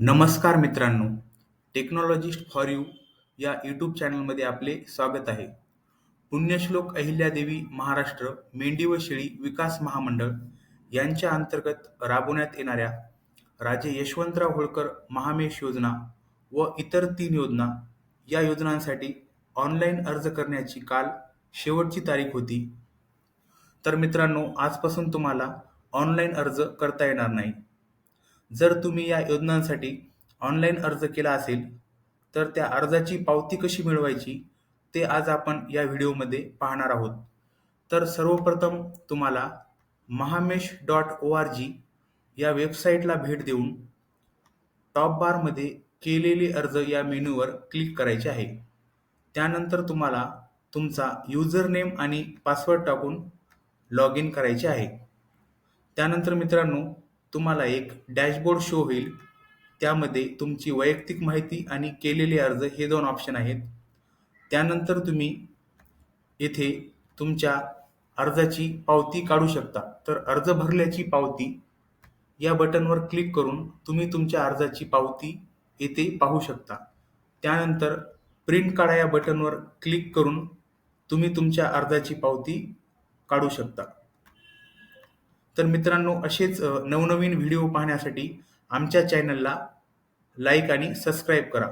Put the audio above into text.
नमस्कार मित्रांनो technologist for you या यूट्यूब चॅनलमध्ये आपले स्वागत आहे. पुण्यश्लोक अहिल्यादेवी महाराष्ट्र मेंढी व शेळी विकास महामंडळ यांच्या अंतर्गत राबवण्यात येणाऱ्या राजे यशवंतराव होळकर महामेश योजना व इतर तीन योजना या योजनांसाठी ऑनलाईन अर्ज करण्याची काल शेवटची तारीख होती. तर मित्रांनो आजपासून तुम्हाला ऑनलाईन अर्ज करता येणार नाही. जर तुम्ही या योजनांसाठी ऑनलाईन अर्ज केला असेल तर त्या अर्जाची पावती कशी मिळवायची ते आज आपण या व्हिडिओमध्ये पाहणार आहोत. तर सर्वप्रथम तुम्हाला Mahamesh dot O R G या वेबसाईटला भेट देऊन टॉप बारमध्ये केलेले अर्ज या मेनूवर क्लिक करायचे आहे. त्यानंतर तुम्हाला तुमचा युजर नेम आणि पासवर्ड टाकून लॉग इन करायचे आहे. त्यानंतर मित्रांनो तुम्हाला एक डॅशबोर्ड शो होईल. त्यामध्ये तुमची वैयक्तिक माहिती आणि केलेले अर्ज हे दोन ऑप्शन आहेत. त्यानंतर तुम्ही येथे तुमच्या अर्जाची पावती काढू शकता. तर अर्ज भरल्याची पावती या बटनवर क्लिक करून तुम्ही तुमच्या अर्जाची पावती येथे पाहू शकता. त्यानंतर प्रिंट काढा या बटनवर क्लिक करून तुम्ही तुमच्या अर्जाची पावती काढू शकता. तर मित्रांनो असेच नवनवीन व्हिडिओ पाहण्यासाठी आमच्या चॅनलला लाईक आणि सबस्क्राईब करा.